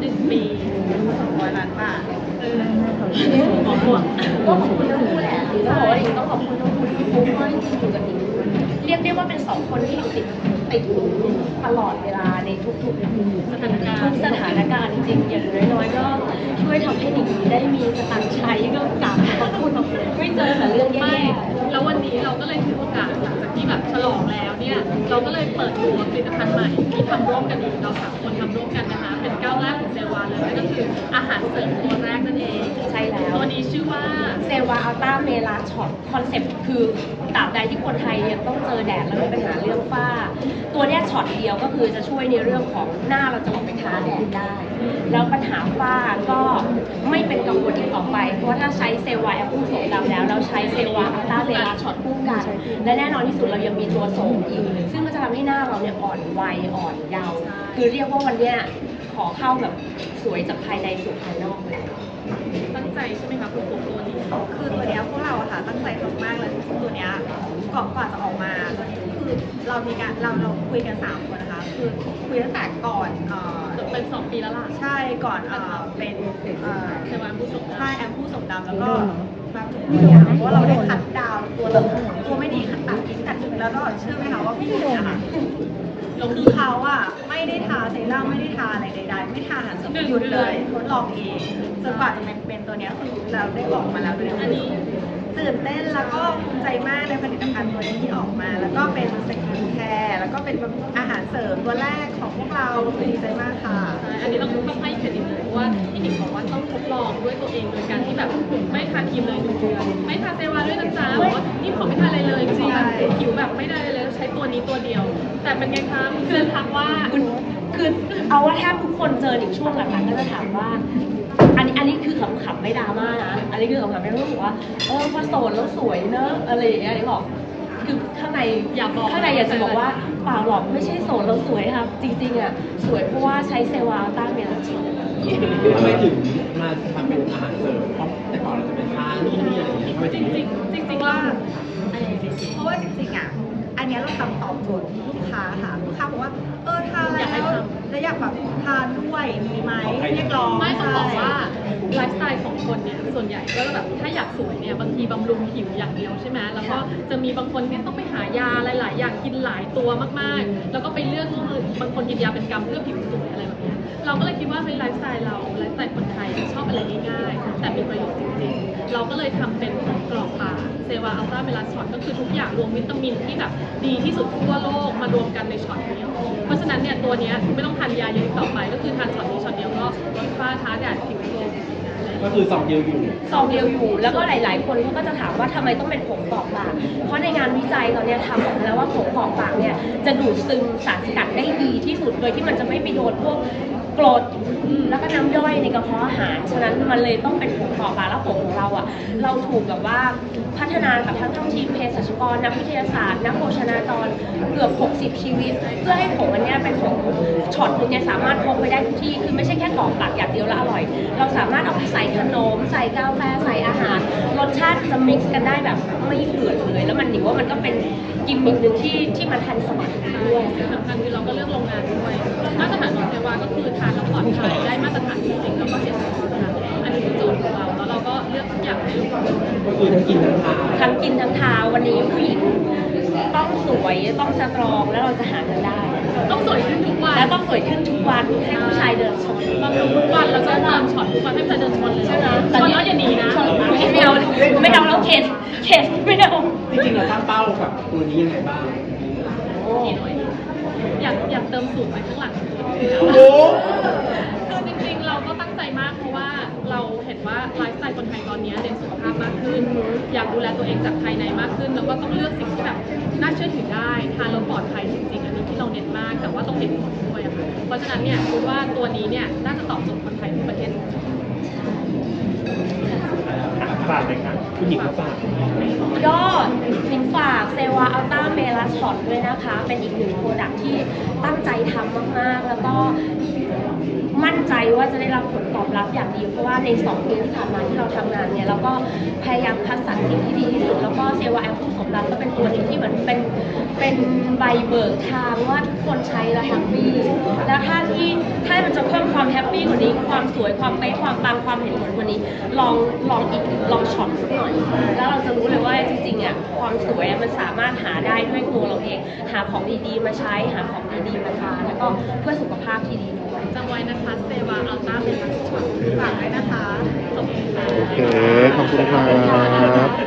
หนึ่งปีสองร้อยล้านบาทคือบมวกก็ขอบคุณทั้งคู่แหละต้องบกต้องขอบคุณทั้งคู่ที่ฟุ้งเาจริงอยู่กับหญิงเรียกได้ว่าเป็นสองคนที่อยู่ติดติดหูตลอดเวลาในทุกๆสถานการณ์ทุกสถานการณ์จริงๆอย่างน้อยๆก็ช่วยทำให้หนิงได้มีสตางค์ใช้ก็กลับขอบคุณไม่เจอ ก็เลยเปิดตัวผลิตภัณฑ์ใหม่ที่ทำร่วมกันอีกเราสามคนทำร่วมกันนะคะ เป็นก้าวแรกของเซวาเลยนั่นก็คืออาหารเสริมตัวแรกนั่นเองๆใช่แล้ว ตัวนี้ชื่อว่าเซวาอัลต้าเมลาช็อตคอนเซ็ปต์คือตราบใดที่คนไทยยังต้องเจอแดดแล้วมีปัญหาเรื่องฝ้า ตัวเนี้ยช็อตเดียวก็คือจะช่วยในเรื่องของหน้าเราจะออกไปท้าแดดได้ แล้วปัญหาฝ้าก็ไม่เป็นกังวลอีกต่อไป เพราะว่าถ้าใช้เซวาแอปเปิลโสดำแล้วเราใช้เซวาอัลต้าเมลาช็อตคู่กัน และแน่นอนที่สุดเรายังมีตัวโสมอีก ซึ่งมันจะทำให้หน้าเราเนี่ยอ่อนวัยอ่อนเยาว์คือเรียกว่าวันเนี้ยขอเข้าแบบสวยจากภายในสู่ภายนอกเลย ตั้งใจใช่ไหมคะคุณปุ๊กตัวนี้คือตัวเนี้ยพวกเราอะค่ะตั้งใจทำมากเลยตัวเนี้ยก่อนก่อนจะออกมาตัวนี้คือเรามีการเราเราคุยกันสามคนนะคะคือคุยตั้งแต่ก่อนเอ่อจบเป็นสองปีแล้วล่ะใช่ก่อนเอ่อเป็นเอ่อเซวาผู้ส่งค่ายแอมผู้สมดำแล้วก็ มาถึงตัวเนี้ยเพราะว่าเราได้คัดดาวตัวเราตัวไม่ดีคัดตัดทิ้งตัดทิ้งแล้วก็เชื่อไหมคะว่าพี่ค่ะลงคือเขาอะไม่ได้ทาเซรั่มไม่ได้ทาอะไรใดๆ ไม่ทาอาหารเสริมหยุดเลยทดลองเองจนกว่าจะเป็นเป็นตัวเนี้ยคือเราได้ออกมาแล้วตัวเนี้ยอันนี้ตื่นเต้นแล้วก็ภูมิใจมากในผลิตภัณฑ์ตัวนี้ที่ออกมา แล้วก็เป็นสกินแคร์แล้วก็เป็นอาหารเสริมตัวแรกของพวกเราดีใจมาก ด้วยตัวเองโดยการที่แบบไม่ทาครีมเลยหนึ่งเดือนไม่ทาเซวาด้วยนะจ๊ะบอกว่านี่ผมไม่ทาอะไรเลยขอแบบผิวแบบไม่ได้เลยใช้ตัวนี้ตัวเดียว แต่เป็นไงคะเพื่อนทักว่าคือเอาว่าแทบทุกคนเจอหนิงช่วงหลังๆก็จะถามว่า อันนี้อันนี้คือขำๆไม่ดราม่านะอันนี้คือขำๆไม่รู้สึกว่าเออพอโสดแล้วสวยเนอะอะไรอย่างเงี้ยนิงบอกคือข้างในอยากบอกข้างในอยากจะบอกว่าเปล่าหรอกไม่ใช่โสดแล้วสวยครับ จริงๆอะสวยเพราะว่าใช้เซวาต้าเม ทำไมถึงมาทำเป็นอาหารเสริมเพราะแต่ก่อนเราจะเป็นทานนี่นี่อะไรอย่างนี้ทำไมจถึริงงจริงๆจริงๆว่าอันนี้จริงเพราะว่าจริงๆอะ อันเนี้ยเราทำตอบโจทย์ลูกค้าค่ะลูกค้าบอกว่า เออทานแล้วแล้วอยากแบบทานด้วยมีไหมเรียกร้องไม่ต้องบอกว่าไลฟ์สไตล์ของคนเนี่ยส่วนใหญ่ก็แบบถ้าอยากสวยเนี่ยบางทีบำรุงผิวอย่างเดียวใช่ไหมแล้วก็จะมีบางคนที่ต้องไปหายาหลาย ๆ อย่างกินหลายตัวมากๆ แล้วก็ไปเลือกก็คือบางคนกินยาเป็นกรรมเพื่อผิวสวยอะไรแบบเนี้ย เราก็เลยคิดว่าเป็นไลฟ์สไตล์เราไลฟ์สไตล์คนไทยชอบอะไรง่ายๆแต่มีประโยชน์จริงๆ เราก็เลยทำเป็นกรอบปากเซวาอัลต้าเมลาช็อตก็คือทุกอย่างรวมวิตามินที่แบบดีที่สุดทั่วโลกมารวมกันในช็อตเดียว เพราะฉะนั้นเนี่ยตัวเนี้ยไม่ต้องทานยาเยอะอีกต่อไป ก็คือทานช็อตนี้ช็อตเดียวก็ลดฝ้าท้าแดดผิวโทรมก็คือสองเดียวอยู่ซองเดียวอยู่ แล้วก็หลาย ๆ คนเขาก็จะถามว่าทำไมต้องเป็นผงกรอกปาก เพราะในงานวิจัยตอนเนี้ยทำออกมาแล้วว่าผงกรอกปากเนี่ยจะดูดซึมสารสกัดได้ดีที่สุดโดยที่มันจะไม่ไปโดนพวก กรดแล้วก็น้ำย่อยในกระเพาะอาหาร ฉะนั้นมันเลยต้องเป็นผงกรอกปากแล้วผงของเราอะ เราถูกแบบว่าพัฒนากับทั้งทั้งทีมเภสัชกร นักวิทยาศาสตร์ นักโภชนาการเกือบ 60 ชีวิต เพื่อให้ผงอันเนี้ยเป็นผงช็อตหนึงเนี่ยสามารถพกไปได้ทุกที่ คือไม่ใช่แค่กรอกปากอย่างเดียวแล้วอร่อย เราสามารถเอาไปใส่ขนม ใส่กาแฟ ใส่อาหาร รสชาติจะมิกซ์กันได้แบบไม่เบื่อเลยแล้ว ก็เป็นกิมมิคหนึ่งที่ที่มันทันสมัยด้วยสิ่งสำคัญคือเราก็เลือกโรงงานด้วยมาตรฐานของเซวาก็คือทานแล้วปลอดภัยได้มาตรฐานจริงๆแล้วก็เสียงค่ะอันนี้คือโจทย์ของเราแล้วเราก็เลือกทุกอย่างให้ลูกค้าก็คือทั้งกินทั้งทานทั้งกินทั้งทาวันนี้ผู้หญิงต้องสวยต้องสตรองแล้วเราจะหาเงินได้ ต้องสวยขึ้นทุกวันแล้วต้องสวยขึ้นทุกวันให้ผู้ชายเดินชนบำรุงทุกวันแล้วก็เติมช็อตทุกวันให้เธอเดินชนเลยใช่ไหมชนแล้วอย่าหนีนะไม่เอา ไม่เอาแล้วเคสเคสไม่เอาจริงๆเราตั้งเป้ากับตัวนี้ยังไงบ้างกี่หน่วยอยากอยากเติมสูงไปข้างหลังโอ้โห คือจริงๆ เราก็ตั้งใจมากเพราะว่าเราเห็นว่าไลฟ์สไตล์คนไทยตอนนี้เน้นสุขภาพมากขึ้น อยากดูแลตัวเองจากภายในมากขึ้น แล้วก็ต้องเลือกสิ่งที่แบบน่าเชื่อถือได้ทานแล้วปลอดภัยจริงๆ อันนี้ที่เราเน้นมาก แต่ว่าต้องเห็นผลด้วยอะค่ะเพราะฉะนั้นเนี่ยคือว่าตัวนี้เนี่ยน่าจะตอบโจทย์คนไทยทุกประเทศ ฝากเลยค่ะผู้หญิงมาฝากก็หนิงฝากเซวาอัลต้าเมลาช็อตด้วยนะคะ เป็นอีกหนึ่งโปรดักที่ตั้งใจทำมากๆ แล้วก็ มั่นใจว่าจะได้รับผลตอบรับอย่างดี เพราะว่าใน2ปีที่ผ่านมาที่เราทำงานเนี่ยเราก็พยายามคัดสรรสิ่งที่ดีที่สุดแล้วก็เซวาแอปผู้สมรักก็เป็นตัวหนึ่งที่เหมือนเป็นเป็นใบเบิกทางว่าทุกคนใช้แล้วแฮปปี้แล้วถ้าที่ถ้ามันจะเพิ่มความแฮปปี้กว่านี้ ความสวยความเป๊ะความปังความเห็นผลกว่านี้ ลองลองอีกลองช็อตสักหน่อย แล้วเราจะรู้เลยว่าจริงๆอะความสวยมันสามารถหาได้ด้วยตัวเราเอง หาของดีๆมาใช้หาของดีๆมาทานแล้วก็เพื่อสุขภาพที่ดีด้วย จังไว้นะคะเซวาอัลต้าเป็นมัสช็อตฝากไว้นะคะ ขอบคุณค่ะ โอเค ขอบคุณครับ